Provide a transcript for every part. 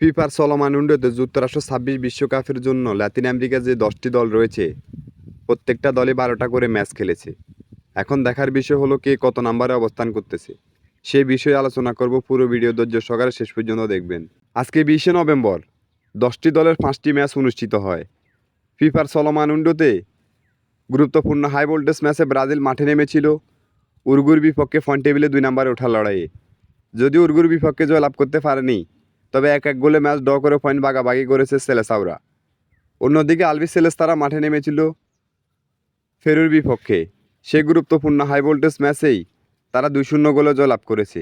ফিফার চলমান উন্ডোতে যুক্তরাষ্ট্র ছাব্বিশ বিশ্বকাপের জন্য লাতিন আমেরিকার যে দশটি দল রয়েছে, প্রত্যেকটা দলে বারোটা করে ম্যাচ খেলেছে। এখন দেখার বিষয় হলো কে কত নাম্বারে অবস্থান করতেছে। সে বিষয়ে আলোচনা করব পুরো ভিডিও ধৈর্য সকালে শেষ পর্যন্ত দেখবেন। আজকে বিশে নভেম্বর, দশটি দলের পাঁচটি ম্যাচ অনুষ্ঠিত হয়। ফিফার চলমান উন্ডোতে গুরুত্বপূর্ণ হাই ভোল্টেজ ম্যাচে ব্রাজিল মাঠে নেমেছিল। উরগুর বিপক্ষে ফ্রন্ট টেবিলে দুই নম্বরে ওঠার লড়াইয়ে। যদি উরগুর বিপক্ষে জয়লাভ করতে পারেনি তবে এক এক গোলে ম্যাচ ড্র করে পয়েন্ট বাগাবাগি করেছে সেলেসাওরা অন্যদিকে আলবি সেলেস তারা মাঠে নেমেছিল ফেরুর বিপক্ষে। সে গুরুত্বপূর্ণ হাই ভোল্টেজ ম্যাচেই তারা দুই শূন্য গোলে জয়লাভ করেছে।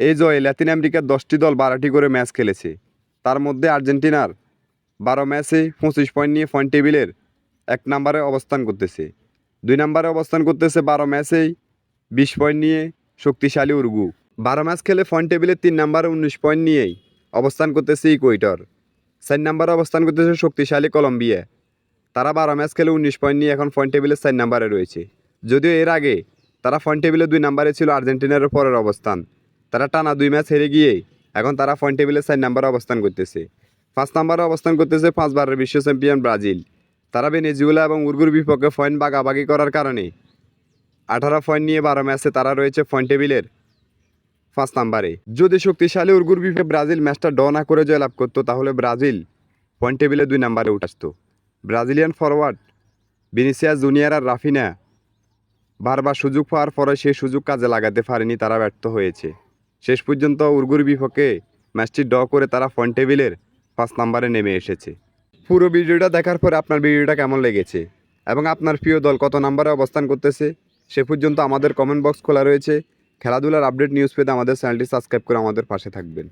এই জয়ে ল্যাতিন আমেরিকার দশটি দল বারোটি করে ম্যাচ খেলেছে। তার মধ্যে আর্জেন্টিনার বারো ম্যাচে পঁচিশ পয়েন্ট নিয়ে পয়েন্ট টেবিলের এক নম্বরে অবস্থান করতেছে। দুই নম্বরে অবস্থান করতেছে বারো ম্যাচেই বিশ পয়েন্ট নিয়ে শক্তিশালী উর্গু বারো ম্যাচ খেলে পয়েন্ট টেবিলে তিন নম্বরে উনিশ পয়েন্ট নিয়েই অবস্থান করতেছে ইকুয়েটর। চার নম্বরে অবস্থান করতেছে শক্তিশালী কলম্বিয়া। তারা বারো ম্যাচ খেলে উনিশ পয়েন্ট নিয়ে এখন পয়েন্ট টেবিলে চার নম্বরে রয়েছে। যদিও এর আগে তারা পয়েন্ট টেবিলে দুই নম্বরে ছিল আর্জেন্টিনার পরের অবস্থান। তারা টানা দুই ম্যাচ হেরে গিয়ে এখন তারা পয়েন্ট টেবিলে চার নম্বরে অবস্থান করতেছে। পাঁচ নম্বরে অবস্থান করতেছে পাঁচবারের বিশ্ব চ্যাম্পিয়ন ব্রাজিল। তারা ভেনেজুয়েলা এবং উর্গুর বিপক্ষে পয়েন্ট বাগাবাগি করার কারণে আঠারো পয়েন্ট নিয়ে বারো ম্যাচে তারা রয়েছে পয়েন্ট টেবিলের পাঁচ নাম্বারে। যদি শক্তিশালী উর্গুর বিপক্ষে ব্রাজিল ম্যাচটা ড না করে জয়লাভ করতো, তাহলে ব্রাজিল পয়েন্ট টেবিলে দুই নাম্বারে উঠে আসতো। ব্রাজিলিয়ান ফরওয়ার্ড বিনিসিয়া জুনিয়র আর রাফিনা বারবার সুযোগ পাওয়ার পরে সেই সুযোগ কাজে লাগাতে পারেনি, তারা ব্যর্থ হয়েছে। শেষ পর্যন্ত উর্গুর বিপক্ষে ম্যাচটি ড করে তারা পয়েন্ট টেবিলের পাঁচ নাম্বারে নেমে এসেছে। পুরো ভিডিওটা দেখার পরে আপনার ভিডিওটা কেমন লেগেছে? এবং আপনার প্রিয় দল কত নাম্বারে অবস্থান করতেছে, সে পর্যন্ত আমাদের কমেন্ট বক্স খোলা রয়েছে। খেলাধুলার আপডেট নিউজ পেতে আমাদের চ্যানেলটি সাবস্ক্রাইব করে আমাদের পাশে থাকবেন।